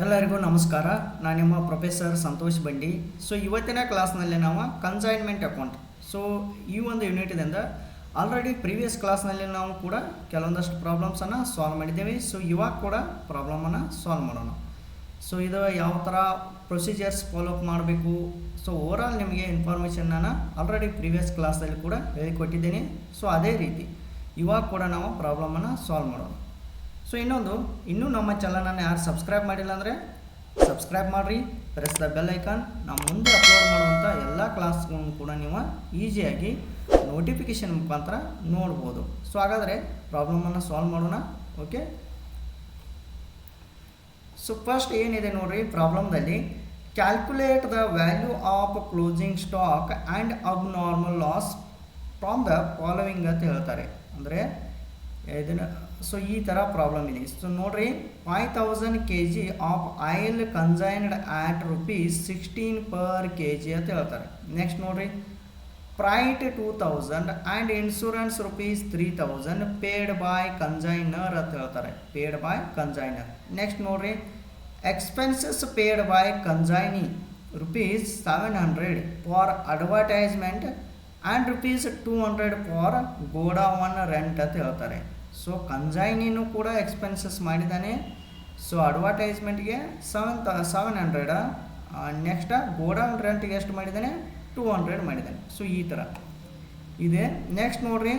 ಎಲ್ಲರಿಗೂ ನಮಸ್ಕಾರ. ನಾನು ನಿಮ್ಮ ಪ್ರೊಫೆಸರ್ ಸಂತೋಷ್ ಬಂಡಿ. ಸೊ ಇವತ್ತಿನ ಕ್ಲಾಸ್ನಲ್ಲಿ ನಾವು ಕನ್ಸೈನ್ಮೆಂಟ್ ಅಕೌಂಟ್ ಸೊ ಈ ಒಂದು ಯೂನಿಟಿಂದ ಆಲ್ರೆಡಿ ಪ್ರೀವಿಯಸ್ ಕ್ಲಾಸ್ನಲ್ಲಿ ನಾವು ಕೂಡ ಕೆಲವೊಂದಷ್ಟು ಪ್ರಾಬ್ಲಮ್ಸನ್ನು ಸಾಲ್ವ್ ಮಾಡಿದ್ದೇವೆ. ಸೊ ಇವಾಗ ಕೂಡ ಪ್ರಾಬ್ಲಮನ್ನು ಸಾಲ್ವ್ ಮಾಡೋಣ. ಸೊ ಇದು ಯಾವ ಥರ ಪ್ರೊಸೀಜರ್ಸ್ ಫಾಲೋಅಪ್ ಮಾಡಬೇಕು? ಸೊ ಓವರಾಲ್ ನಿಮಗೆ ಇನ್ಫಾರ್ಮೇಷನ್ ನಾನು ಆಲ್ರೆಡಿ ಪ್ರೀವಿಯಸ್ ಕ್ಲಾಸಲ್ಲಿ ಕೂಡ ಹೇಳಿಕೊಟ್ಟಿದ್ದೇನೆ. ಸೊ ಅದೇ ರೀತಿ ಇವಾಗ ಕೂಡ ನಾವು ಪ್ರಾಬ್ಲಮನ್ನು ಸಾಲ್ವ್ ಮಾಡೋಣ. ಸೊ ಇನ್ನೊಂದು, ಇನ್ನೂ ನಮ್ಮ ಚಾನಲನ್ನು ಯಾರು ಸಬ್ಸ್ಕ್ರೈಬ್ ಮಾಡಿಲ್ಲ ಅಂದರೆ ಸಬ್ಸ್ಕ್ರೈಬ್ ಮಾಡಿರಿ ಪ್ರೆಸ್ ದ ಬೆಲ್ ಐಕಾನ್ ನಾವು ಮುಂದೆ ಅಪ್ಲೋಡ್ ಮಾಡುವಂಥ ಎಲ್ಲ ಕ್ಲಾಸ್ಗಳನ್ನು ಕೂಡ ನೀವು ಈಸಿಯಾಗಿ ನೋಟಿಫಿಕೇಶನ್ ಮುಖಾಂತರ ನೋಡ್ಬೋದು. ಸೊ ಹಾಗಾದರೆ ಪ್ರಾಬ್ಲಮನ್ನು ಸಾಲ್ವ್ ಮಾಡೋಣ ಓಕೆ ಸೊ ಫಸ್ಟ್ ಏನಿದೆ ನೋಡಿರಿ ಪ್ರಾಬ್ಲಮ್ದಲ್ಲಿ calculate the value of closing stock and abnormal loss from the following ಅಂತ ಹೇಳ್ತಾರೆ. ಅಂದರೆ, ಇದನ್ನು ಸೊ ಈ ಥರ ಪ್ರಾಬ್ಲಮ್ ಇದೆ ಸೊ ನೋಡ್ರಿ five thousand K G of oil consigned at rupees sixteen per K G ಅಂತ ಹೇಳ್ತಾರೆ. ನೆಕ್ಸ್ಟ್ ನೋಡ್ರಿ freight two thousand and insurance rupees three thousand paid by consignor ಅಂತ ಹೇಳ್ತಾರೆ. ಪೇಡ್ ಬೈ ಕನ್ಸೈನರ್ ನೆಕ್ಸ್ಟ್ ನೋಡ್ರಿ expenses paid by consignee rupees seven hundred for advertisement and rupees two hundred for godown rent ಅಂತ ಹೇಳ್ತಾರೆ. So ಕನ್ಸೈನಿನೂ ಕೂಡ expenses ಮಾಡಿದ್ದಾನೆ so ಅಡ್ವರ್ಟೈಸ್ಮೆಂಟ್ಗೆ seven ತ ಸೆವೆನ್ ಹಂಡ್ರೆಡ ನೆಕ್ಸ್ಟ್ ಗೋಡೌನ್ ರೆಂಟ್ಗೆ ಎಷ್ಟು ಮಾಡಿದ್ದಾನೆ ಟೂ ಹಂಡ್ರೆಡ್ ಮಾಡಿದ್ದಾನೆ ಸೊ ಈ ಥರ ಇದೆ. ನೆಕ್ಸ್ಟ್ ನೋಡ್ರಿ.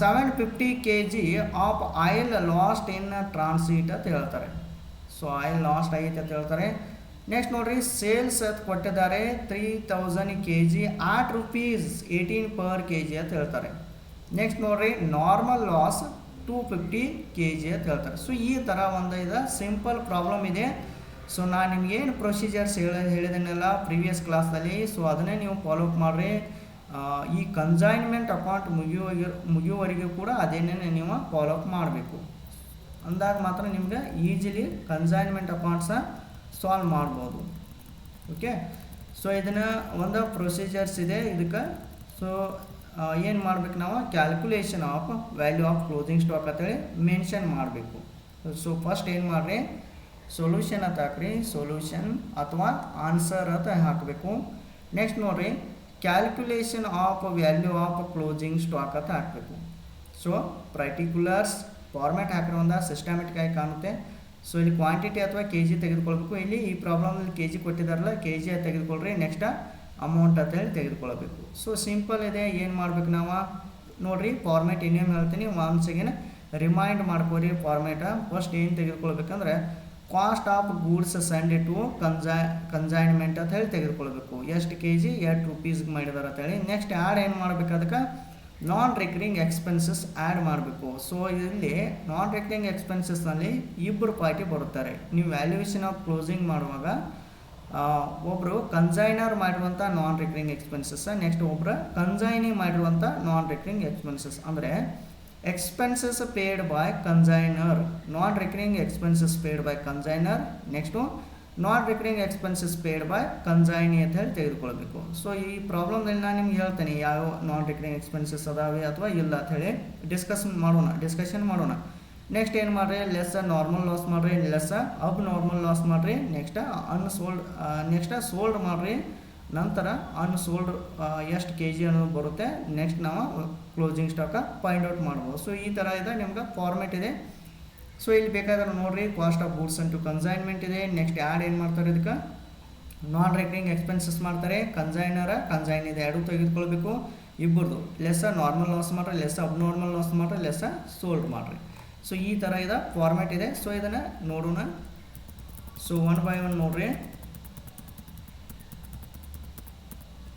Seven fifty K G of oil lost in transit ಅಂತ ಹೇಳ್ತಾರೆ. ಸೊ ಆಯಿಲ್ ಲಾಸ್ಟ್ ಆಗೈತೆ ಅಂತ ಹೇಳ್ತಾರೆ. ನೆಕ್ಸ್ಟ್ ನೋಡ್ರಿ. ಸೇಲ್ಸ್ ಅಂತ ಕೊಟ್ಟಿದ್ದಾರೆ three thousand K G at rupees eighteen per K G ಅಂತ ಹೇಳ್ತಾರೆ. ನೆಕ್ಸ್ಟ್ ನೋಡ್ರಿ normal loss two fifty K G ಅಂತ ಹೇಳ್ತಾರೆ. ಸೊ ಈ ಥರ ಒಂದು ಇದು ಸಿಂಪಲ್ ಪ್ರಾಬ್ಲಮ್ ಇದೆ. ಸೊ ನಾನು ನಿಮ್ಗೇನು ಪ್ರೊಸೀಜರ್ಸ್ ಹೇಳ, ಹೇಳಿದೆನಲ್ಲ ಪ್ರೀವಿಯಸ್ ಕ್ಲಾಸ್ದಲ್ಲಿ ಸೊ ಅದನ್ನೇ ನೀವು ಫಾಲೋ ಅಪ್ ಮಾಡಿರಿ. ಈ ಕನ್ಸೈನ್ಮೆಂಟ್ ಅಕೌಂಟ್ ಮುಗಿಯುವ ಮುಗಿಯುವವರೆಗೂ ಕೂಡ ಅದೇನೇ ನೀವು ಫಾಲೋ ಅಪ್ ಮಾಡಬೇಕು. ಅಂದಾಗ ಮಾತ್ರ ನಿಮ್ಗೆ ಈಜಿಲಿ ಕನ್ಸೈನ್ಮೆಂಟ್ ಅಕೌಂಟ್ಸ ಸಾಲ್ವ್ ಮಾಡ್ಬೋದು. ಓಕೆ ಸೊ ಇದನ್ನು ಒಂದು ಪ್ರೊಸೀಜರ್ಸ್ ಇದೆ. ಇದಕ್ಕೆ ಸೊ ಏನು ಮಾಡ್ಬೇಕು ನಾವು? Calculation of value of closing stock ಅಂತೇಳಿ ಮೆನ್ಷನ್ ಮಾಡಬೇಕು. ಸೊ ಫಸ್ಟ್ ಏನು ಮಾಡ್ರಿ? ಸೊಲ್ಯೂಷನ್ ಅಂತ ಹಾಕ್ರಿ. ಸೊಲ್ಯೂಷನ್ ಅಥವಾ ಆನ್ಸರ್ ಅಂತ ಹಾಕಬೇಕು. ನೆಕ್ಸ್ಟ್ ನೋಡಿರಿ. Calculation of value of closing stock ಅಂತ ಹಾಕಬೇಕು. ಸೊ ಪರ್ಟಿಕ್ಯುಲರ್ಸ್ ಫಾರ್ಮ್ಯಾಟ್ ಹಾಕಿರೋ ಒಂದು ಸಿಸ್ಟಮೆಟಿಕ್ ಆಗಿ ಕಾಣುತ್ತೆ. ಸೊ ಇಲ್ಲಿ ಕ್ವಾಂಟಿಟಿ ಅಥವಾ ಕೆ ಜಿ ತೆಗೆದುಕೊಳ್ಬೇಕು. ಇಲ್ಲಿ ಈ ಪ್ರಾಬ್ಲಮಲ್ಲಿ ಕೆ ಜಿ ಕೊಟ್ಟಿದ್ದಾರಲ್ಲ ಕೆ ಜಿ ತೆಗೆದುಕೊಳ್ರಿ. ನೆಕ್ಸ್ಟ್ ಅಮೌಂಟ್ ಅಂತ ಹೇಳಿ ತೆಗೆದುಕೊಳ್ಬೇಕು ಸೊ ಸಿಂಪಲ್ ಇದೆ. ಏನು ಮಾಡ್ಬೇಕು ನಾವು? ನೋಡಿರಿ ಫಾರ್ಮೇಟ್ ಇನ್ನೇನು ಹೇಳ್ತೀನಿ. ಒನ್ಸ್ ರಿಮೈಂಡ್ ಮಾಡ್ಕೋರಿ ಫಾರ್ಮೇಟ ಫಸ್ಟ್ ಏನು ತೆಗೆದುಕೊಳ್ಬೇಕಂದ್ರೆ cost of goods send to ಕನ್ಸೈ consignment ಅಂತ ಹೇಳಿ ತೆಗೆದುಕೊಳ್ಬೇಕು. ಎಷ್ಟು ಕೆ ಜಿ ಎಷ್ಟು ರುಪೀಸ್ಗೆ ಮಾಡಿದಾರೆ ಅಂತೇಳಿ ನೆಕ್ಸ್ಟ್ ಆ್ಯಡ್ ಏನು ಮಾಡ್ಬೇಕು ಅದಕ್ಕೆ? ನಾನ್ ರಿಕರಿಂಗ್ ಎಕ್ಸ್ಪೆನ್ಸಸ್ ಆ್ಯಡ್ ಮಾಡಬೇಕು. ಸೊ ಇಲ್ಲಿ ನಾನ್ ರಿಕರಿಂಗ್ ಎಕ್ಸ್ಪೆನ್ಸಸ್ನಲ್ಲಿ ಇಬ್ಬರು ಪಾರ್ಟಿ ಬರುತ್ತಾರೆ. ನೀವು ವ್ಯಾಲ್ಯೂಯೇಷನ್ ಆಫ್ ಕ್ಲೋಸಿಂಗ್ ಮಾಡುವಾಗ ಒಬ್ಬರು ಕನ್ಸೈನರ್ ಮಾಡಿರುವಂಥ ನಾನ್ ರಿಕರಿಂಗ್ ಎಕ್ಸ್ಪೆನ್ಸಸ್ ನೆಕ್ಸ್ಟ್ ಒಬ್ಬರು ಕನ್ಸೈನಿ ಮಾಡಿರುವಂಥ ನಾನ್ ರಿಕರಿಂಗ್ ಎಕ್ಸ್ಪೆನ್ಸಸ್ ಅಂದರೆ expenses paid by consignor non recurring expenses paid by consignor next non recurring expenses paid by consignee ಅಂತ ಹೇಳಿ ತೆಗೆದುಕೊಳ್ಬೇಕು. ಸೊ ಈ ಪ್ರಾಬ್ಲಮ್ನಲ್ಲಿ ನಾನು ನಿಮ್ಗೆ ಹೇಳ್ತೇನೆ ಯಾವ ನಾನ್ ರಿಕರಿಂಗ್ ಎಕ್ಸ್ಪೆನ್ಸಸ್ ಅದಾವೆ ಅಥವಾ ಇಲ್ಲ ಅಂತ ಹೇಳಿ ಡಿಸ್ಕಸ್ ಮಾಡೋಣ ಡಿಸ್ಕಷನ್ ಮಾಡೋಣ. ನೆಕ್ಸ್ಟ್ ಏನು ಮಾಡಿರಿ? ಲೆಸ್ ನಾರ್ಮಲ್ ಲಾಸ್ ಮಾಡಿರಿ. ಲೆಸ್ ಅಬ್ ನಾರ್ಮಲ್ ಲಾಸ್ ಮಾಡಿರಿ. ನೆಕ್ಸ್ಟ್ ಅನ್ಸೋಲ್ಡ್ ನೆಕ್ಸ್ಟ್ ಸೋಲ್ಡ್ ಮಾಡಿರಿ. ನಂತರ ಅನ್ಸೋಲ್ಡ್ ಎಷ್ಟು ಕೆ ಜಿ ಅನ್ನೋದು ಬರುತ್ತೆ. ನೆಕ್ಸ್ಟ್ ನಾವು ಕ್ಲೋಸಿಂಗ್ ಸ್ಟಾಕ ಫೈಂಡ್ ಔಟ್ ಮಾಡ್ಬೋದು. ಸೊ ಈ ಥರ ಇದೆ ನಿಮ್ಗೆ ಫಾರ್ಮೆಟ್ ಇದೆ. ಸೊ ಇಲ್ಲಿ ಬೇಕಾದ್ರೆ ನೋಡಿರಿ ಕಾಸ್ಟ್ ಆಫ್ ಗೂಡ್ಸ್ ಅಂಟು ಕನ್ಸೈನ್ಮೆಂಟ್ ಇದೆ. ನೆಕ್ಸ್ಟ್ ಆ್ಯಡ್ ಏನು ಮಾಡ್ತಾರೆ ಇದಕ್ಕೆ? ನಾನ್ ರೆಕರಿಂಗ್ ಎಕ್ಸ್ಪೆನ್ಸಸ್ ಮಾಡ್ತಾರೆ. ಕನ್ಸೈನರ ಕನ್ಸೈನ್ ಇದೆ. ಎರಡು ತೆಗೆದುಕೊಳ್ಬೇಕು. ಇಬ್ಬರದು. ಲೆಸ್ಸ ನಾರ್ಮಲ್ ಲಾಸ್ ಮಾಡ್ರಿ. ಲೆಸ್ಸ ಅಬ್ ನಾರ್ಮಲ್ ಲಾಸ್ ಮಾಡ್ರಿ. ಲೆಸ್ಸ ಸೋಲ್ಡ್ ಮಾಡಿರಿ. ಸೊ ಈ ಥರ ಇದೆ ಫಾರ್ಮ್ಯಾಟ್ ಇದೆ. ಸೊ ಇದನ್ನು ನೋಡೋಣ. ಸೊ ಒನ್ ಬೈ ಒನ್ ನೋಡ್ರಿ.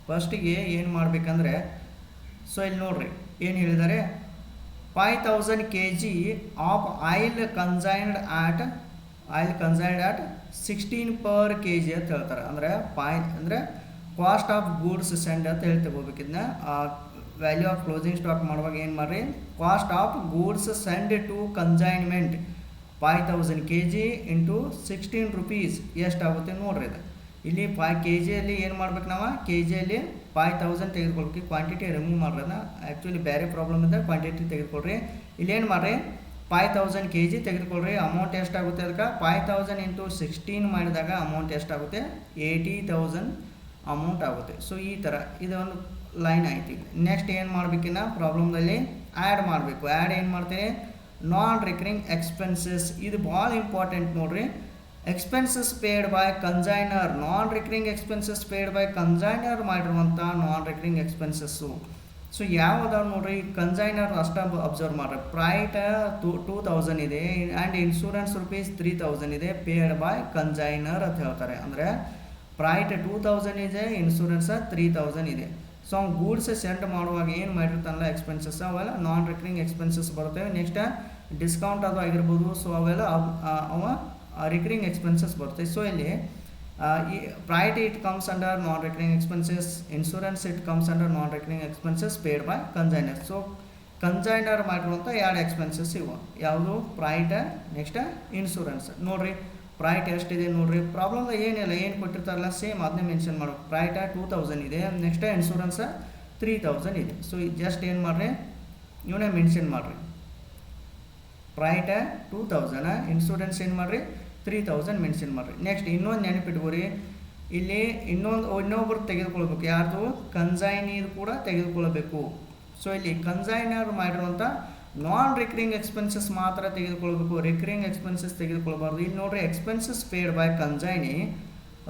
ಫಸ್ಟಿಗೆ ಏನು ಮಾಡಬೇಕಂದ್ರೆ ಸೊ ಇಲ್ಲಿ ನೋಡ್ರಿ. ಏನು ಹೇಳಿದ್ದಾರೆ five thousand K G of oil consigned at oil consigned at sixteen per K G ಅಂತ ಹೇಳ್ತಾರೆ. ಅಂದರೆ ಫೈ ಅಂದರೆ ಕಾಸ್ಟ್ ಆಫ್ ಗೂಡ್ಸ್ ಸೆಂಡ್ ಅಂತ ಹೇಳ್ತಿ ಹೋಗ್ಬೇಕಿದ್ನ. ವ್ಯಾಲ್ಯೂ ಆಫ್ ಕ್ಲೋಸಿಂಗ್ ಸ್ಟಾಕ್ ಮಾಡುವಾಗ ಏನು ಮಾಡ್ರಿ? Cost of goods send to consignment five thousand K G into sixteen rupees ಎಷ್ಟಾಗುತ್ತೆ ನೋಡ್ರಿ ಇದು. ಇಲ್ಲಿ ಫೈ ಕೆ ಜಿಯಲ್ಲಿ ಏನು ಮಾಡ್ಬೇಕು ನಾವು? ಕೆ ಜಿಯಲ್ಲಿ ಫೈವ್ ತೌಸಂಡ್ ತೆಗೆದುಕೊಳ್ತೀವಿ ಕ್ವಾಂಟಿಟಿ ರಿಮೂವ್ ಮಾಡ್ರನ್ನ ಆ್ಯಕ್ಚುಲಿ ಬೇರೆ ಪ್ರಾಬ್ಲಮ್ ಇದೆ ಕ್ವಾಂಟಿಟಿ ತೆಗೆದುಕೊಳ್ರಿ. ಇಲ್ಲಿ ಏನು ಮಾಡಿರಿ? ಫೈವ್ ತೌಸಂಡ್ ಕೆ ಜಿ ತೆಗೆದುಕೊಳ್ರಿ. ಅಮೌಂಟ್ ಎಷ್ಟಾಗುತ್ತೆ ಅದಕ್ಕೆ? ಫೈವ್ ತೌಸಂಡ್ ಇಂಟು ಸಿಕ್ಸ್ಟೀನ್ ಮಾಡಿದಾಗ ಅಮೌಂಟ್ ಎಷ್ಟಾಗುತ್ತೆ ಏಯ್ಟಿ ತೌಸಂಡ್ ಅಮೌಂಟ್ ಆಗುತ್ತೆ. ಸೊ ಈ ಥರ ಇದೊಂದು ಲೈನ್ ಆಯ್ತು ನೆಕ್ಸ್ಟ್ ಏನು ಮಾಡಬೇಕಿನ್ನ ಪ್ರಾಬ್ಲಮ್ದಲ್ಲಿ ಆ್ಯಡ್ ಮಾಡಬೇಕು. ಆ್ಯಡ್ ಏನು ಮಾಡ್ತೀನಿ ನಾನ್ ರಿಕರಿಂಗ್ ಎಕ್ಸ್ಪೆನ್ಸಸ್ ಇದು ಭಾಳ ಇಂಪಾರ್ಟೆಂಟ್ ನೋಡ್ರಿ. Expenses paid by consignor non recurring expenses paid by consignor ಮಾಡಿರುವಂಥ ನಾನ್ ರಿಕರಿಂಗ್ ಎಕ್ಸ್ಪೆನ್ಸಸ್ಸು ಸೊ ಯಾವ್ದಾರು ನೋಡ್ರಿ? ಕನ್ಸೈನರ್ ಅಷ್ಟು ಅಬ್ಸರ್ವ್ ಮಾಡ್ರಿ. ಪ್ರೈಟ್ ಟೂ ಟೂ ತೌಸಂಡ್ ಇದೆ. And insurance rupees three thousand ಇದೆ. ಪೇಡ್ ಬೈ ಕನ್ಸೈನರ್ ಅಂತ ಹೇಳ್ತಾರೆ. ಅಂದರೆ ಪ್ರೈಟ್ ಟೂ ತೌಸಂಡ್ ಇದೆ ಇನ್ಶೂರೆನ್ಸ್ ತ್ರೀ ತೌಸಂಡ್ ಇದೆ. ಸೊ ಅವ್ನು ಗೂಡ್ಸ್ ಸೆಂಡ್ ಮಾಡುವಾಗ ಏನು ಮಾಡಿರ್ತಾನಲ್ಲ ಎಕ್ಸ್ಪೆನ್ಸಸ್ ಅವೆಲ್ಲ ನಾನ್ ರಿಕರಿಂಗ್ ಎಕ್ಸ್ಪೆನ್ಸಸ್ ಬರ್ತವೆ ನೆಕ್ಸ್ಟ್ ಡಿಸ್ಕೌಂಟ್ ಅದು ಆಗಿರ್ಬೋದು. ಸೊ ಅವೆಲ್ಲ ಅವ್- ರಿಕರಿಂಗ್ ಎಕ್ಸ್ಪೆನ್ಸಸ್ ಬರುತ್ತೆ. ಸೊ ಇಲ್ಲಿ ಈ freight it comes under non recurring expenses insurance it comes under non recurring expenses paid by consignor so consignor ಮಾಡಿರುವಂಥ ಎರಡು ಎಕ್ಸ್ಪೆನ್ಸಸ್ ಇವು. ಯಾವುದು? ಪ್ರೈಟ ನೆಕ್ಸ್ಟ್ ಇನ್ಶೂರೆನ್ಸ್ ನೋಡ್ರಿ. ಪ್ರೈಟ್ ಎಷ್ಟಿದೆ ನೋಡ್ರಿ. ಪ್ರಾಬ್ಲಮ್ ಏನಿಲ್ಲ ಏನು ಕೊಟ್ಟಿರ್ತಾರಲ್ಲ ಸೇಮ್ ಅದನ್ನೇ ಮೆನ್ಷನ್ ಮಾಡ್ಬೇಕು ಪ್ರೈಟ ಟೂ ತೌಸಂಡ್ ಇದೆ ನೆಕ್ಸ್ಟ್ ಇನ್ಶೂರೆನ್ಸ್ ತ್ರೀ ತೌಸಂಡ್ ಇದೆ. ಸೊ ಜಸ್ಟ್ ಏನು ಮಾಡ್ರಿ? ಇವನೇ ಮೆನ್ಷನ್ ಮಾಡಿರಿ. ಪ್ರೈಟ ಟೂ ತೌಸಂಡ ಇನ್ಶೂರೆನ್ಸ್ ಏನು ಮಾಡಿರಿ? ತ್ರೀ ತೌಸಂಡ್ ಮೆನ್ಷನ್ ಮಾಡಿರಿ. ನೆಕ್ಸ್ಟ್ ಇನ್ನೊಂದು ನೆನಪಿಟ್ಕೋರಿ ಇಲ್ಲಿ ಇನ್ನೊಂದು ಇನ್ನೊಬ್ರು ತೆಗೆದುಕೊಳ್ಬೇಕು. ಯಾರ್ದು? ಕನ್ಸೈನಿದು ಕೂಡ ತೆಗೆದುಕೊಳ್ಬೇಕು ಸೊ ಇಲ್ಲಿ ಕನ್ಸೈನರ್ ಮಾಡಿರುವಂಥ ನಾನ್ ರಿಕರಿಂಗ್ ಎಕ್ಸ್ಪೆನ್ಸಸ್ ಮಾತ್ರ ತೆಗೆದುಕೊಳ್ಬೇಕು. ರಿಕರಿಂಗ್ ಎಕ್ಸ್ಪೆನ್ಸಸ್ ತೆಗೆದುಕೊಳ್ಬಾರ್ದು. ಇಲ್ಲಿ ನೋಡ್ರಿ expenses paid by consignee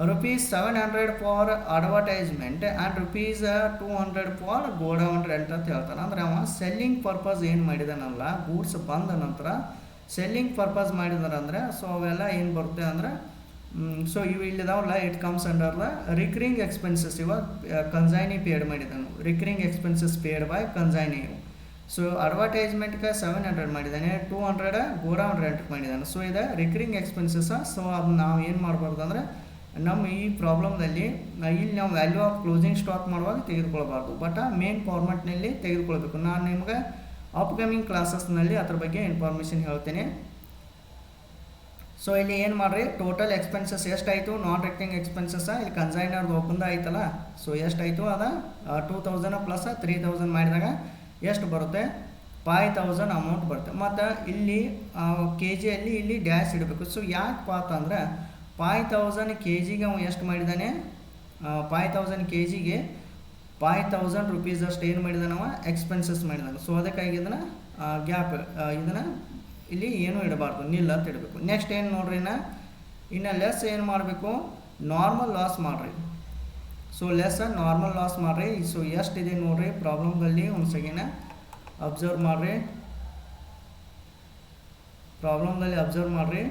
rupees seven hundred for advertisement and rupees two hundred for godown rent ಅಂತ ಹೇಳ್ತಾನೆ. ಅಂದರೆ ಅವ ಸೆಲ್ಲಿಂಗ್ ಪರ್ಪಸ್ ಏನು ಮಾಡಿದಾನಲ್ಲ ಗೂಡ್ಸ್ ಬಂದ ನಂತರ ಸೆಲ್ಲಿಂಗ್ ಪರ್ಪಸ್ ಮಾಡಿದಾರಂದ್ರೆ ಸೊ ಅವೆಲ್ಲ ಏನು ಬರುತ್ತೆ ಅಂದರೆ ಸೊ ಇವು ಇಲ್ಲಿದಾವಲ್ಲ it comes under the recurring expenses ಇವಾಗ ಕನ್ಸೈನಿ ಪೇಡ್ ಮಾಡಿದನು recurring expenses paid by consignee so ಅಡ್ವರ್ಟೈಸ್ಮೆಂಟ್ಗೆ seven hundred ಮಾಡಿದ್ದಾನೆ ಟೂ ಹಂಡ್ರೆಡ್ ಗೋಡೌನ್ ರೆಂಟ್ ಮಾಡಿದ್ದಾನೆ. ಸೊ ಇದು ರಿಕರಿಂಗ್ ಎಕ್ಸ್ಪೆನ್ಸಸ್ ಸೊ ಅದು ನಾವು ಏನು ಮಾಡಬಾರ್ದು ಅಂದರೆ, ನಮ್ಮ ಈ ಪ್ರಾಬ್ಲಮ್ನಲ್ಲಿ ಇಲ್ಲಿ ನಾವು ವ್ಯಾಲ್ಯೂ ಆಫ್ ಕ್ಲೋಸಿಂಗ್ ಸ್ಟಾಕ್ ಮಾಡುವಾಗ ತೆಗೆದುಕೊಳ್ಬಾರ್ದು. ಬಟ್ ಮೇನ್ ಫಾರ್ಮೆಟ್ನಲ್ಲಿ ತೆಗೆದುಕೊಳ್ಬೇಕು. ನಾನು ನಿಮಗೆ ಅಪ್ಕಮಿಂಗ್ ಕ್ಲಾಸಸ್ನಲ್ಲಿ ಅದ್ರ ಬಗ್ಗೆ ಇನ್ಫಾರ್ಮೇಷನ್ ಹೇಳ್ತೇನೆ. ಸೊ ಇಲ್ಲಿ ಏನು ಮಾಡ್ರಿ? ಟೋಟಲ್ ಎಕ್ಸ್ಪೆನ್ಸಸ್ ಎಷ್ಟಾಯಿತು? ನಾನ್ ರೆಕ್ಟಿಂಗ್ ಎಕ್ಸ್ಪೆನ್ಸಸ್ ಇಲ್ಲಿ ಕನ್ಸೈನರ್ದು ಒಪ್ಪಂದ ಆಯ್ತಲ್ಲ? ಸೊ ಎಷ್ಟಾಯಿತು ಅದ? Two thousand plus three thousand ಮಾಡಿದಾಗ ಎಷ್ಟು ಬರುತ್ತೆ? ಫೈವ್ ತೌಸಂಡ್ ಅಮೌಂಟ್ ಬರುತ್ತೆ. ಮತ್ತು ಇಲ್ಲಿ ಕೆ ಜಿಯಲ್ಲಿ ಇಲ್ಲಿ ಡ್ಯಾಶ್ ಇಡಬೇಕು. ಸೊ ಯಾಕೆ ಪಾತ ಅಂದರೆ ಫೈವ್ ತೌಸಂಡ್ ಕೆ ಜಿಗೆ ಅವನು ಎಷ್ಟು ಮಾಡಿದ್ದಾನೆ ಫೈವ್ ತೌಸಂಡ್ ಕೆ ಜಿಗೆ ಫೈವ್ ತೌಸಂಡ್ ರುಪೀಸ್ ಅಷ್ಟು ಏನು ಮಾಡಿದಾನವ ಎಕ್ಸ್ಪೆನ್ಸಸ್ ಮಾಡಿದಾನೆ. ಸೊ ಅದಕ್ಕಾಗಿ ಇದನ್ನು ಗ್ಯಾಪ್ ಇದನ್ನು ಇಲ್ಲಿ ಏನೂ ಇಡಬಾರ್ದು? ನಿಲ್ಲ ಅಂತ ಇಡಬೇಕು. ನೆಕ್ಸ್ಟ್ ಏನು ನೋಡ್ರಿ ಇನ್ನು? ಇನ್ನು ಲೆಸ್ ಏನು ಮಾಡಬೇಕು? ನಾರ್ಮಲ್ ಲಾಸ್ ಮಾಡಿರಿ. ಸೊ ಲೆಸ್ ನಾರ್ಮಲ್ ಲಾಸ್ ಮಾಡಿರಿ. ಸೊ ಎಷ್ಟಿದೆ ನೋಡ್ರಿ? ಒಂದು ಸಗಿನ ಅಬ್ಸರ್ವ್ ಮಾಡಿರಿ. ಪ್ರಾಬ್ಲಮ್ದಲ್ಲಿ ಅಬ್ಸರ್ವ್ ಮಾಡಿರಿ.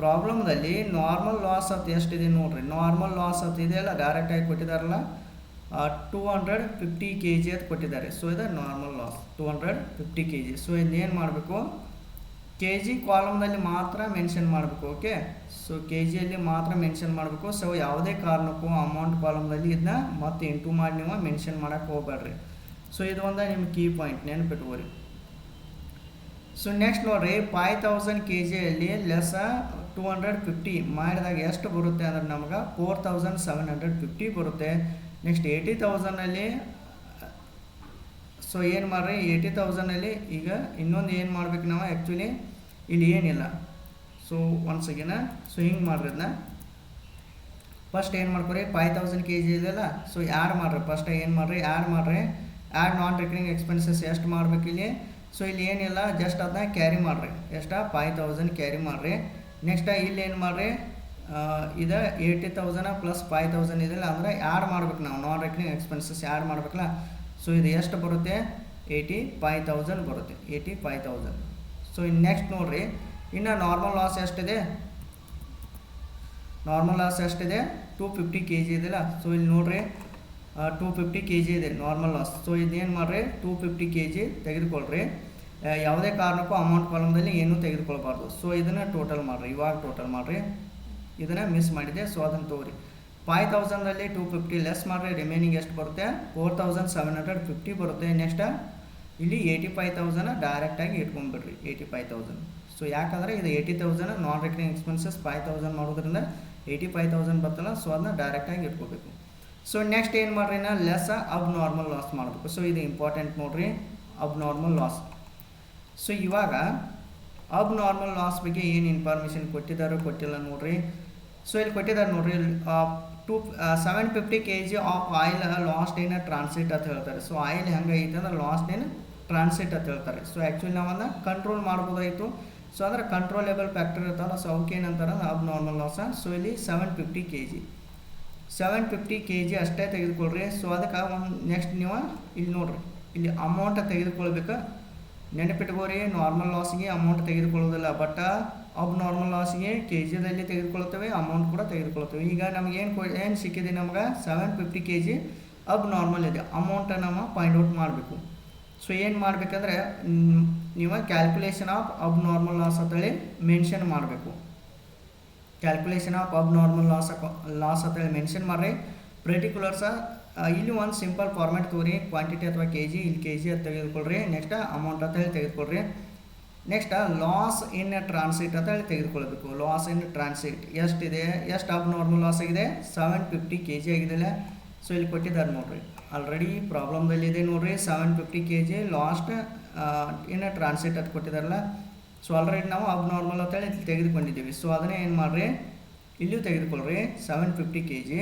ಪ್ರಾಬ್ಲಮ್ದಲ್ಲಿ ನಾರ್ಮಲ್ ಲಾಸ್ ಅಂತ ಎಷ್ಟಿದೆ ನೋಡ್ರಿ? ನಾರ್ಮಲ್ ಲಾಸ್ ಅಂತ ಇದೆಯಲ್ಲ ಡೈರೆಕ್ಟಾಗಿ ಕೊಟ್ಟಿದ್ದಾರಲ್ಲ? Two hundred fifty K G ಅಂತ ಕೊಟ್ಟಿದ್ದಾರೆ. ಸೊ ಇದು normal loss two hundred fifty K G so ಇನ್ನೇನು ಮಾಡಬೇಕು? ಕೆ ಜಿ ಕಾಲಮ್ನಲ್ಲಿ ಮಾತ್ರ ಮೆನ್ಷನ್ ಮಾಡಬೇಕು ಓಕೆ ಸೊ ಕೆ ಜಿಯಲ್ಲಿ ಮಾತ್ರ ಮೆನ್ಷನ್ ಮಾಡಬೇಕು. ಸೊ ಯಾವುದೇ ಕಾರಣಕ್ಕೂ ಅಮೌಂಟ್ ಕಾಲಮ್ನಲ್ಲಿ ಇದನ್ನ ಮತ್ತೆ ಇಂಟು ಮಾಡಿ ನೀವು ಮೆನ್ಷನ್ ಮಾಡೋಕ್ಕೆ ಹೋಗ್ಬೇಡ್ರಿ. ಸೊ ಇದು ಒಂದು ನಿಮ್ಮ ಕೀ ಪಾಯಿಂಟ್ ನೆನ್ಪಿಟ್ಕೋರಿ ಸೊ ನೆಕ್ಸ್ಟ್ ನೋಡ್ರಿ ಫೈವ್ ತೌಸಂಡ್ ಕೆ ಜಿಯಲ್ಲಿ ಲೆಸ್ ಟೂ ಹಂಡ್ರೆಡ್ ಫಿಫ್ಟಿ ಮಾಡಿದಾಗ ಎಷ್ಟು ಬರುತ್ತೆ ಅಂದ್ರೆ ನಮ್ಗೆ four thousand seven hundred fifty ಬರುತ್ತೆ. ನೆಕ್ಸ್ಟ್ ಏಯ್ಟಿ ತೌಸಂಡಲ್ಲಿ ಸೊ ಏನು ಮಾಡ್ರಿ? ಏಯ್ಟಿ ತೌಸಂಡಲ್ಲಿ ಈಗ ಇನ್ನೊಂದು ಏನು ಮಾಡ್ಬೇಕು ನಾವು? ಆ್ಯಕ್ಚುಲಿ ಇಲ್ಲಿ ಏನಿಲ್ಲ. ಸೊ ಒನ್ಸ್ ಅಗೇನ ಸೊ ಹಿಂಗೆ ಮಾಡ್ರಿ ಅದನ್ನ ಫಸ್ಟ್ ಏನು ಮಾಡ್ಕೊರಿ? ಫೈವ್ ತೌಸಂಡ್ ಕೆ ಜಿ ಇದೆಯಲ್ಲ ಸೊ ಯಾರು ಮಾಡ್ರಿ? ಫಸ್ಟ್ ಏನು ಮಾಡ್ರಿ? ಯಾರು ಮಾಡ್ರಿ? ಆ್ಯಡ್ ನಾನ್ ರಿಕರಿಂಗ್ ಎಕ್ಸ್ಪೆನ್ಸಸ್ ಎಷ್ಟು ಮಾಡ್ಬೇಕು ಇಲ್ಲಿ? ಸೊ ಇಲ್ಲಿ ಏನಿಲ್ಲ ಜಸ್ಟ್ ಅದನ್ನ ಕ್ಯಾರಿ ಮಾಡಿರಿ. ಎಷ್ಟ? ಫೈವ್ ತೌಸಂಡ್ ಕ್ಯಾರಿ ಮಾಡಿರಿ. ನೆಕ್ಸ್ಟ್ ಇಲ್ಲಿ ಏನು ಮಾಡಿರಿ? ಇದು eighty thousand plus five thousand ಇದೆಯಲ್ಲ ಅಂದರೆ ಆ್ಯಡ್ ಮಾಡ್ಬೇಕು ನಾವು? ನಾನ್ ರಿಕರಿಂಗ್ ಎಕ್ಸ್ಪೆನ್ಸಸ್ ಆ್ಯಡ್ ಮಾಡ್ಬೇಕಲ್ಲ? ಸೊ ಇದು ಎಷ್ಟು ಬರುತ್ತೆ? ಏಯ್ಟಿ ಫೈವ್ ತೌಸಂಡ್ ಬರುತ್ತೆ. ಏಯ್ಟಿ ಫೈವ್ ತೌಸಂಡ್ ಸೊ ಇನ್ನು ನೆಕ್ಸ್ಟ್ ನೋಡಿರಿ. ಇನ್ನು ನಾರ್ಮಲ್ ಲಾಸ್ ಎಷ್ಟಿದೆ? ನಾರ್ಮಲ್ ಲಾಸ್ ಎಷ್ಟಿದೆ? ಟೂ ಫಿಫ್ಟಿ ಕೆ ಜಿ ಇದೆಯಲ್ಲ ಸೊ ಇಲ್ಲಿ ನೋಡಿರಿ. ಟೂ ಫಿಫ್ಟಿ ಕೆ ಜಿ ಇದೆ ನಾರ್ಮಲ್ ಲಾಸ್ ಸೊ ಇದೇನು ಮಾಡಿರಿ? ಟೂ ಫಿಫ್ಟಿ ಕೆ ಜಿ ತೆಗೆದುಕೊಳ್ರಿ. ಯಾವುದೇ ಕಾರಣಕ್ಕೂ ಅಮೌಂಟ್ ಕಾಲಮ್ದಲ್ಲಿ ಏನೂ ತೆಗೆದುಕೊಳ್ಬಾರ್ದು. ಸೊ ಇದನ್ನು ಟೋಟಲ್ ಮಾಡಿರಿ. ಇವಾಗ ಟೋಟಲ್ ಮಾಡಿರಿ. ಇದನ್ನು ಮಿಸ್ ಮಾಡಿದೆ. ಸೊ ಅದನ್ನು ತೊಗೊರಿ. ಫೈವ್ ತೌಸಂಡಲ್ಲಿ ಟೂ ಫಿಫ್ಟಿ ಲೆಸ್ ಮಾಡಿದ್ರೆ ರಿಮೈನಿಂಗ್ ಎಷ್ಟು ಬರುತ್ತೆ? Four thousand seven hundred fifty ಬರುತ್ತೆ. ನೆಕ್ಸ್ಟ್ ಇಲ್ಲಿ ಏಯ್ಟಿ ಫೈವ್ ತೌಸಂಡ್ ಡೈರೆಕ್ಟಾಗಿ ಇಟ್ಕೊಂಡ್ಬಿಡ್ರಿ. ಏಯ್ಟಿ ಫೈವ್ ತೌಸಂಡ್ ಸೊ ಯಾಕಂದರೆ ಇದು eighty thousand non recurring expenses five thousand ಮಾಡೋದ್ರಿಂದ ಏಯ್ಟಿ ಫೈವ್ ತೌಸಂಡ್ ಬರ್ತಲ್ಲ ಸೊ ಅದನ್ನ ಡೈರೆಕ್ಟಾಗಿ ಇಟ್ಕೋಬೇಕು. ಸೊ ನೆಕ್ಸ್ಟ್ ಏನು ಮಾಡ್ರಿ ನಾ? ಲೆಸ್ ಅಬ್ ನಾರ್ಮಲ್ ಲಾಸ್ ಮಾಡಬೇಕು. ಸೊ ಇದು ಇಂಪಾರ್ಟೆಂಟ್ ನೋಡ್ರಿ. ಅಬ್ ನಾರ್ಮಲ್ ಲಾಸ್ ಸೊ ಇವಾಗ ಅಬ್ ನಾರ್ಮಲ್ ಲಾಸ್ ಬಗ್ಗೆ ಏನು ಇನ್ಫಾರ್ಮೇಷನ್ ಕೊಟ್ಟಿದ್ದಾರೋ, ಕೊಟ್ಟಿಲ್ಲ ನೋಡ್ರಿ. ಸೊ ಇಲ್ಲಿ ಕೊಟ್ಟಿದ್ದಾರೆ ನೋಡ್ರಿ two seven fifty K G of oil lost in transit ಅಂತ ಹೇಳ್ತಾರೆ. ಸೊ ಆಯಿಲ್ ಹೆಂಗೆ ಐತೆ ಅಂದ್ರೆ ಲಾಸ್ಟ್ ಇನ್ ಟ್ರಾನ್ಸಿಟ್ ಅಂತ ಹೇಳ್ತಾರೆ. ಸೊ ಆ್ಯಕ್ಚುಲಿ ನಾವನ್ನ ಕಂಟ್ರೋಲ್ ಮಾಡ್ಬೋದಾಯಿತು. ಸೊ ಅಂದರೆ ಕಂಟ್ರೋಲೇಬಲ್ ಫ್ಯಾಕ್ಟರ್ ಇರ್ತಾವಲ್ಲ ಸೊ ಅವಕ್ಕೆ ಏನಂತಾರೆ ಅಬ್ ನಾರ್ಮಲ್ ಲಾಸ ಸೊ ಇಲ್ಲಿ seven fifty K G seven fifty K G ಅಷ್ಟೇ ತೆಗೆದುಕೊಳ್ರಿ. ಸೊ ಅದಕ್ಕೆ ಒಂದು ನೆಕ್ಸ್ಟ್ ನೀವು ಇಲ್ಲಿ ನೋಡ್ರಿ. ಇಲ್ಲಿ ಅಮೌಂಟ್ ತೆಗೆದುಕೊಳ್ಬೇಕು. ನೆನಪಿಟ್ಕೋರಿ ನಾರ್ಮಲ್ ಲಾಸ್ಗೆ ಅಮೌಂಟ್ ತೆಗೆದುಕೊಳ್ಳೋದಿಲ್ಲ ಬಟ್ ಅಬ್ ನಾರ್ಮಲ್ ಲಾಸ್ಗೆ ಕೆ ಜಿದಲ್ಲಿ ತೆಗೆದುಕೊಳ್ತೇವೆ ಅಮೌಂಟ್ ಕೂಡ ತೆಗೆದುಕೊಳ್ತೇವೆ ಈಗ ನಮ್ಗೆ ಏನು ಸಿಕ್ಕಿದೆ ನಮ್ಗೆ? Seven fifty K G abnormal ಇದೆ ಅಮೌಂಟ್ ನಮ್ಮ ಫೈಂಡ್ ಔಟ್ ಮಾಡಬೇಕು. ಸೊ ಏನು ಮಾಡಬೇಕಂದ್ರೆ ನೀವು calculation of abnormal loss ಅಂತೇಳಿ ಮೆನ್ಷನ್ ಮಾಡಬೇಕು. Calculation of abnormal loss loss ಅಂತೇಳಿ ಮೆನ್ಷನ್ ಮಾಡ್ರಿ. ಪರ್ಟಿಕ್ಯುಲರ್ಸ ಇಲ್ಲಿ ಒಂದು ಸಿಂಪಲ್ ಫಾರ್ಮ್ಯಾಟ್ ತಗೋರಿ ಕ್ವಾಂಟಿಟಿ ಅಥವಾ ಕೆ ಜಿ ಇಲ್ಲಿ ಕೆ ಜಿ ಅಂತ ತೆಗೆದುಕೊಳ್ರಿ. ನೆಕ್ಸ್ಟ್ ಅಮೌಂಟ್ ಅಂತ ಹೇಳಿ ತೆಗೆದುಕೊಳ್ರಿ. ನೆಕ್ಸ್ಟ್ ಲಾಸ್ ಇನ್ ಟ್ರಾನ್ಸಿಟ್ ಅಂತ ಹೇಳಿ ತೆಗೆದುಕೊಳ್ಬೇಕು ಲಾಸ್ ಇನ್ ಟ್ರಾನ್ಸಿಟ್ ಎಷ್ಟಿದೆ? ಎಷ್ಟು ಅಬ್ ನಾರ್ಮಲ್ ಲಾಸ್ ಆಗಿದೆ? ಸೆವೆನ್ ಫಿಫ್ಟಿ ಕೆ ಜಿ ಆಗಿದೆಲ್ಲ ಸೊ ಇಲ್ಲಿ ಕೊಟ್ಟಿದ್ದಾರೆ ನೋಡ್ರಿ. ಆಲ್ರೆಡಿ ಪ್ರಾಬ್ಲಮ್ದಲ್ಲಿದೆ ನೋಡ್ರಿ. Seven fifty K G lost in transit ಅಂತ ಕೊಟ್ಟಿದ್ದಾರಲ್ಲ? ಸೊ ಆಲ್ರೆಡಿ ನಾವು ಅಬ್ ನಾರ್ಮಲ್ ಅಂತೇಳಿ ಇಲ್ಲಿ ತೆಗೆದುಕೊಂಡಿದ್ದೀವಿ. ಸೊ ಅದನ್ನೇ ಏನು ಮಾಡಿರಿ? ಇಲ್ಲಿಯೂ ತೆಗೆದುಕೊಳ್ಳ್ರಿ seven fifty K G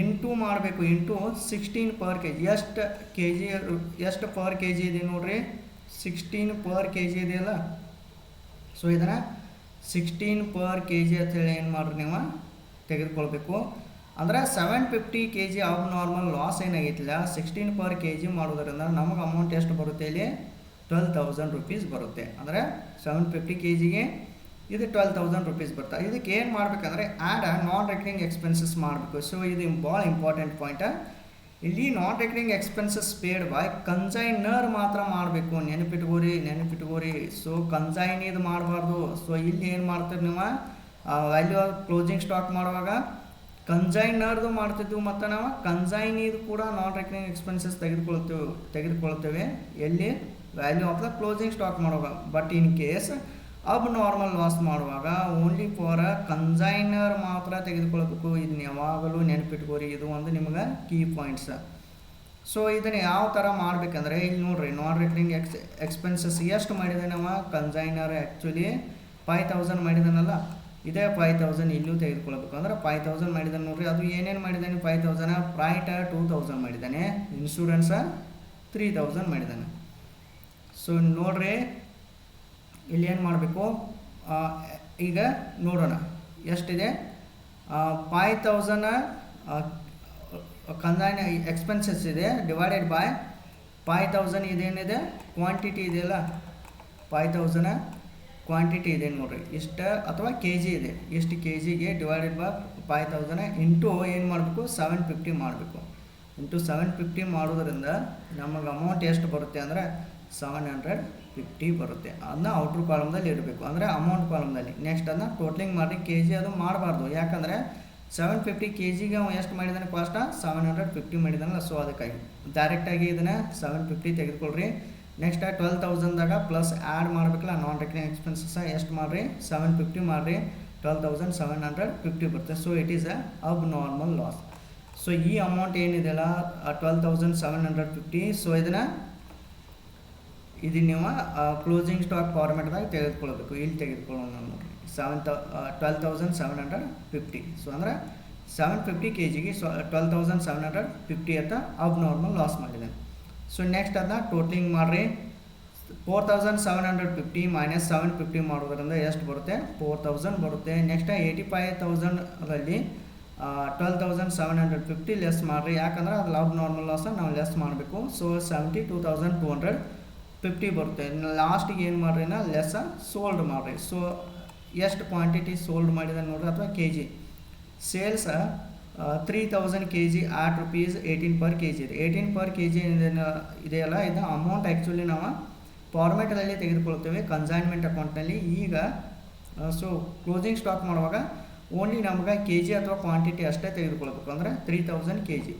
into ಮಾಡಬೇಕು. Into sixteen per K G ಎಷ್ಟು ಕೆ ಜಿ ಎಷ್ಟು ಪರ್ ಕೆ ಜಿ ಇದೆ ನೋಡ್ರಿ? ಸಿಕ್ಸ್ಟೀನ್ ಪರ್ ಕೆ ಜಿ ಇದೆಯಲ್ಲ ಸೊ ಇದನ್ನು ಸಿಕ್ಸ್ಟೀನ್ ಪರ್ ಕೆ ಜಿ ಅಂತೇಳಿ ಏನು ಮಾಡ್ರಿ ನೀವು? ತೆಗೆದುಕೊಳ್ಬೇಕು. ಅಂದರೆ seven fifty K G of normal loss ಏನಾಗೈತಿಲ್ಲ? Sixteen per K G ಮಾಡೋದರಿಂದ ನಮಗೆ ಅಮೌಂಟ್ ಎಷ್ಟು ಬರುತ್ತೆ ಇಲ್ಲಿ? ಟ್ವೆಲ್ ತೌಸಂಡ್ ರುಪೀಸ್ ಬರುತ್ತೆ. ಅಂದರೆ ಸೆವೆನ್ ಫಿಫ್ಟಿ ಕೆ ಜಿಗೆ ಇದು ಟ್ವೆಲ್ ತೌಸಂಡ್ ರುಪೀಸ್ ಬರ್ತಾ. ಇದಕ್ಕೆ ಏನು ಮಾಡಬೇಕಂದ್ರೆ ಆ್ಯಡ್ ನಾನ್ ರೆಕರಿಂಗ್ ಎಕ್ಸ್ಪೆನ್ಸಸ್ ಮಾಡಬೇಕು. ಸೊ ಇದು ಭಾಳ ಇಂಪಾರ್ಟೆಂಟ್ ಪಾಯಿಂಟ್ ಇಲ್ಲಿ non recurring expenses paid by consignor ಮಾತ್ರ ಮಾಡಬೇಕು. ನೆನಪಿಟ್ಕೋರಿ ನೆನಪಿಟ್ಕೋರಿ. ಸೊ ಕನ್ಸೈನ್ ಇದು ಮಾಡಬಾರ್ದು. ಸೊ ಇಲ್ಲಿ ಏನು ಮಾಡ್ತೀರಿ ನೀವು? ವ್ಯಾಲ್ಯೂ ಕ್ಲೋಸಿಂಗ್ ಸ್ಟಾಕ್ ಮಾಡುವಾಗ ಕನ್ಸೈನರ್ದು ಮಾಡ್ತಿದ್ವು ಮತ್ತು ನಾವು ಕನ್ಸೈನ್ ಇದು ಕೂಡ ನಾನ್ ರೆಕರಿಂಗ್ ಎಕ್ಸ್ಪೆನ್ಸಸ್ ತೆಗೆದುಕೊಳ್ತೇವೆ ತೆಗೆದುಕೊಳ್ತೇವೆ. ಎಲ್ಲಿ? Value of the closing stock ಮಾಡುವಾಗ. But in case abnormal loss ಮಾಡುವಾಗ ಓನ್ಲಿ ಫಾರ್ ಕನ್ಸೈನರ್ ಮಾತ್ರ ತೆಗೆದುಕೊಳ್ಬೇಕು ಇದನ್ನ ಯಾವಾಗಲೂ ನೆನಪಿಟ್ಕೋರಿ. ಇದು ಒಂದು ನಿಮ್ಗೆ ಕೀ ಪಾಯಿಂಟ್ಸ್ ಸೊ ಇದನ್ನು ಯಾವ ಥರ ಮಾಡಬೇಕಂದ್ರೆ, ಇಲ್ಲಿ ನೋಡ್ರಿ ನಾನ್ ರಿಟರ್ನಿಂಗ್ ಎಕ್ಸ್ ಎಕ್ಸ್ಪೆನ್ಸಸ್ ಎಷ್ಟು ಮಾಡಿದೆ ನಾವು? ಕನ್ಸೈನರ್ ಆ್ಯಕ್ಚುಲಿ ಫೈವ್ ತೌಸಂಡ್ ಮಾಡಿದಾನಲ್ಲ ಇದೇ ಫೈವ್ ತೌಸಂಡ್ ಇಲ್ಲೂ ತೆಗೆದುಕೊಳ್ಬೇಕು ಅಂದ್ರೆ ಫೈವ್ ತೌಸಂಡ್ ಮಾಡಿದಾನೆ ನೋಡ್ರಿ. ಅದು ಏನೇನು ಮಾಡಿದ್ದಾನೆ? Five thousand freight two thousand ಮಾಡಿದ್ದಾನೆ. ಇನ್ಶೂರೆನ್ಸ ತ್ರೀ ತೌಸಂಡ್ ಮಾಡಿದ್ದಾನೆ. ಸೊ ನೋಡ್ರಿ ಇಲ್ಲಿ ಏನು ಮಾಡಬೇಕು? ಈಗ ನೋಡೋಣ. ಎಷ್ಟಿದೆ? ಫೈ ತೌಸನ್ ಕಂದಾಯ ಎಕ್ಸ್ಪೆನ್ಸಸ್ ಇದೆ ಡಿವೈಡೆಡ್ ಬೈ ಫೈ ತೌಸಂಡ್ ಇದೇನಿದೆ? ಕ್ವಾಂಟಿಟಿ ಇದೆಯಲ್ಲ ಫೈ ತೌಸಂಡ್ ಕ್ವಾಂಟಿಟಿ ಇದೆ ನೋಡ್ರಿ. ಇಷ್ಟು ಅಥವಾ ಕೆ ಜಿ ಇದೆ. ಎಷ್ಟು ಕೆ ಜಿಗೆ divided by five thousand into ಏನು ಮಾಡಬೇಕು? ಸೆವೆನ್ ಫಿಫ್ಟಿ ಮಾಡಬೇಕು. ಇಂಟು ಸೆವೆನ್ ಫಿಫ್ಟಿ ಮಾಡೋದ್ರಿಂದ ನಮಗೆ ಅಮೌಂಟ್ ಎಷ್ಟು ಬರುತ್ತೆ ಅಂದರೆ ಸೆವೆನ್ ಹಂಡ್ರೆಡ್ ಫಿಫ್ಟಿ ಬರುತ್ತೆ. ಅದನ್ನ ಔಟ್ರ್ ಕಾಲಮ್ದಲ್ಲಿ ಇಡಬೇಕು. ಅಂದರೆ ಅಮೌಂಟ್ ಕಾಲಮ್ದಲ್ಲಿ ನೆಕ್ಸ್ಟ್ ಅದನ್ನ ಟೋಟ್ಲಿಂಗ್ ಮಾಡಿ ಕೆ ಜಿ ಅದು ಮಾಡಬಾರ್ದು. ಯಾಕಂದರೆ ಸೆವೆನ್ ಫಿಫ್ಟಿ ಕೆ ಜಿಗೆ ಅವ ಎಷ್ಟು ಮಾಡಿದಾನೆ ಕಾಸ್ಟ ಸೆವೆನ್ ಹಂಡ್ರೆಡ್ ಫಿಫ್ಟಿ ಮಾಡಿದಾನಲ್ಲ. ಸೊ ಅದಕ್ಕಾಗಿ. ಡೈರೆಕ್ಟಾಗಿ ಇದನ್ನು ಸೆವೆನ್ ಫಿಫ್ಟಿ ತೆಗೆದುಕೊಳ್ರಿ. ನೆಕ್ಸ್ಟ್ ಟ್ವೆಲ್ ತೌಸಂಡ್ದಾಗ ಪ್ಲಸ್ ಆ್ಯಡ್ ಮಾಡಬೇಕಲ್ಲ ನಾನ್ ರೆಕರಿಂಗ್ ಎಕ್ಸ್ಪೆನ್ಸಸ್ ಎಷ್ಟು ಮಾಡಿರಿ? ಸೆವೆನ್ ಫಿಫ್ಟಿ ಮಾಡಿರಿ. Twelve thousand seven hundred fifty ಬರುತ್ತೆ. So it is a abnormal loss so ಈ ಅಮೌಂಟ್ ಏನಿದೆಯಲ್ಲ? Twelve thousand seven hundred fifty so ಇದನ್ನು ಇದು ನೀವು ಕ್ಲೋಸಿಂಗ್ ಸ್ಟಾಕ್ ಫಾರ್ಮೆಟ್ದಾಗ ತೆಗೆದುಕೊಳ್ಬೇಕು ಇಲ್ಲಿ ತೆಗೆದುಕೊಳ್ಳೋಣ ನೋಡಿರಿ seven thou twelve thousand seven hundred fifty so ಅಂದರೆ ಸೆವೆನ್ ಫಿಫ್ಟಿ ಕೆ ಜಿಗೆ so twelve thousand seven hundred fifty ಅಂತ ಅಬ್ ನಾರ್ಮಲ್ ಲಾಸ್ ಮಾಡಿದೆ ಸೊ ನೆಕ್ಸ್ಟ್ ಅದನ್ನ ಟೋಟ್ಲಿಂಗ್ ಮಾಡಿರಿ. Four thousand seven hundred fifty minus seven fifty ಮಾಡೋದ್ರಿಂದ ಎಷ್ಟು ಬರುತ್ತೆ? Four thousand ಬರುತ್ತೆ. Next eighty five ತೌಸಂಡಲ್ಲಿ twelve thousand seven hundred fifty less ಮಾಡಿರಿ. ಯಾಕಂದ್ರೆ ಅದು ಲಾಬ್ ನಾರ್ಮಲ್ ಲಾಸ ನಾವು ಲೆಸ್ ಮಾಡಬೇಕು. So seventy two thousand two hundred fifty ಬರುತ್ತೆ. ಲಾಸ್ಟಿಗೆ ಏನು ಮಾಡ್ರಿ ನಾ ಲೆಸ್ ಸೋಲ್ಡ್ ಮಾಡಿರಿ. ಸೊ ಎಷ್ಟು ಕ್ವಾಂಟಿಟಿ ಸೋಲ್ಡ್ ಮಾಡಿದ ನೋಡ್ರಿ ಅಥವಾ K G sales three thousand K G at rupees eighteen per K G ಇದೆ ಏಯ್ಟೀನ್ ಪರ್ ಕೆ ಜಿ ಇದೆಯಲ್ಲ ಇದು ಅಮೌಂಟ್ ಆ್ಯಕ್ಚುಲಿ ನಾವು ಫಾರ್ಮೆಟಲ್ಲಿ ತೆಗೆದುಕೊಳ್ತೇವೆ ಕನ್ಸೈನ್ಮೆಂಟ್ ಅಕೌಂಟ್ನಲ್ಲಿ ಈಗ ಸೊ ಕ್ಲೋಸಿಂಗ್ ಸ್ಟಾಕ್ ಮಾಡುವಾಗ ಓನ್ಲಿ ನಮ್ಗೆ ಕೆ ಜಿ ಅಥವಾ ಕ್ವಾಂಟಿಟಿ ಅಷ್ಟೇ ತೆಗೆದುಕೊಳ್ಬೇಕು. ಅಂದರೆ three thousand K G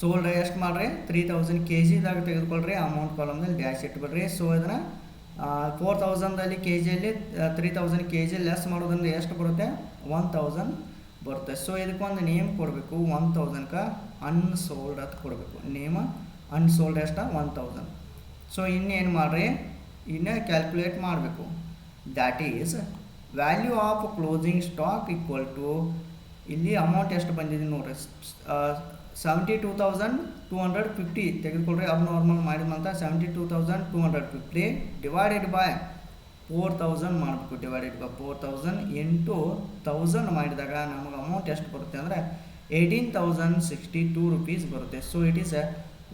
sold ಎಷ್ಟು ಮಾಡಿರಿ ತ್ರೀ ತೌಸಂಡ್ ಕೆ ಜಿದಾಗ ತೆಗೆದುಕೊಳ್ರಿ ಅಮೌಂಟ್ ಕಾಲಮ್ನಲ್ಲಿ ಡ್ಯಾಶ್ ಇಟ್ಬಿಡ್ರಿ. ಸೊ ಇದನ್ನು ಫೋರ್ ತೌಸಂಡಲ್ಲಿ ಕೆ ಜಿಯಲ್ಲಿ three thousand K G less ಮಾಡೋದ್ರಿಂದ ಎಷ್ಟು ಬರುತ್ತೆ? ಒನ್ ತೌಸಂಡ್ ಬರುತ್ತೆ. ಸೊ ಇದಕ್ಕೊಂದು ನೇಮ್ ಕೊಡಬೇಕು ಒನ್ ತೌಸಂಡ್ಗೆ ಅನ್ಸೋಲ್ಡ್ ಅಂತ ಕೊಡಬೇಕು. ನೇಮ ಅನ್ಸೋಲ್ಡ್ ಎಷ್ಟು? ಒನ್ ತೌಸಂಡ್ ಸೊ ಇನ್ನೇನು ಮಾಡಿರಿ? ಇನ್ನು ಕ್ಯಾಲ್ಕುಲೇಟ್ ಮಾಡಬೇಕು. That is value of closing stock equal to ಇಲ್ಲಿ ಅಮೌಂಟ್ ಎಷ್ಟು ಬಂದಿದೆ ನೋಡ್ರಿ? Seventy two thousand two hundred fifty ತೆಗೆದುಕೊಳ್ಳ್ರಿ abnormal ಮಾಡಿದಂಥ seventy two thousand two hundred fifty divided by four thousand ಮಾಡಬೇಕು. Divided by four thousand into thousand ಮಾಡಿದಾಗ ನಮಗೆ amount ಎಷ್ಟು ಬರುತ್ತೆ ಅಂದರೆ eighteen thousand sixty two rupees ಬರುತ್ತೆ. So it is a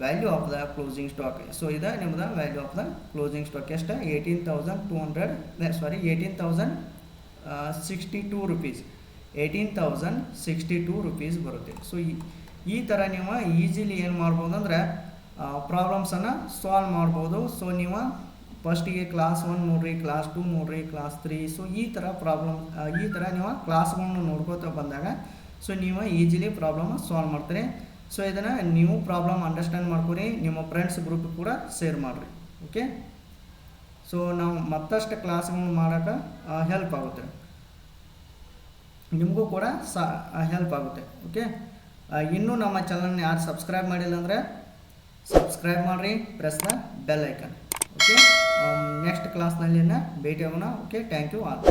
value of the closing stock so ಇದು ನಿಮ್ದು value of the closing stock ಎಷ್ಟು? Eighteen thousand two hundred sorry eighteen thousand sixty two rupees eighteen thousand sixty two rupees ಬರುತ್ತೆ. So ಈ ಈ ಥರ ನೀವು easily ಏನು ಮಾಡ್ಬೋದು ಅಂದರೆ ಪ್ರಾಬ್ಲಮ್ಸನ್ನು ಸಾಲ್ವ್ ಮಾಡ್ಬೋದು. ಸೊ ನೀವು ಫಸ್ಟಿಗೆ ಕ್ಲಾಸ್ ಒನ್ ನೋಡ್ರಿ ಕ್ಲಾಸ್ ಟು ನೋಡ್ರಿ ಕ್ಲಾಸ್ ತ್ರೀ ಸೊ ಈ ಥರ ಪ್ರಾಬ್ಲಮ್ ಈ ಥರ ನೀವು ಕ್ಲಾಸ್ಗಳನ್ನು ನೋಡ್ಕೋತಾ ಬಂದಾಗ ಸೊ ನೀವು ಈಸಿಲಿ ಪ್ರಾಬ್ಲಮ್ ಸಾಲ್ವ್ ಮಾಡ್ತೀರಿ. ಸೊ ಇದನ್ನು ನೀವು ಪ್ರಾಬ್ಲಮ್ ಅಂಡರ್ಸ್ಟ್ಯಾಂಡ್ ಮಾಡ್ಕೊರಿ. ನಿಮ್ಮ ಫ್ರೆಂಡ್ಸ್ ಗ್ರೂಪ್ ಕೂಡ ಶೇರ್ ಮಾಡಿರಿ. ಓಕೆ ಸೊ ನಾವು ಮತ್ತಷ್ಟು ಕ್ಲಾಸ್ಗಳನ್ನ ಮಾಡೋಕೆ ಹೆಲ್ಪ್ ಆಗುತ್ತೆ. ನಿಮಗೂ ಕೂಡ ಸಾ ಹೆಲ್ಪ್ ಆಗುತ್ತೆ. ಓಕೆ ಇನ್ನೂ ನಮ್ಮ ಚಾನಲ್ನ ಯಾರು ಸಬ್ಸ್ಕ್ರೈಬ್ ಮಾಡಿಲ್ಲ ಅಂದರೆ ಸಬ್ಸ್ಕ್ರೈಬ್ ಮಾಡಿರಿ press the bell icon okay next ಕ್ಲಾಸ್ನಲ್ಲಿ ಭೇಟಿ ಆಗೋಣ ಓಕೆ ಥ್ಯಾಂಕ್ ಯು ಆಲ್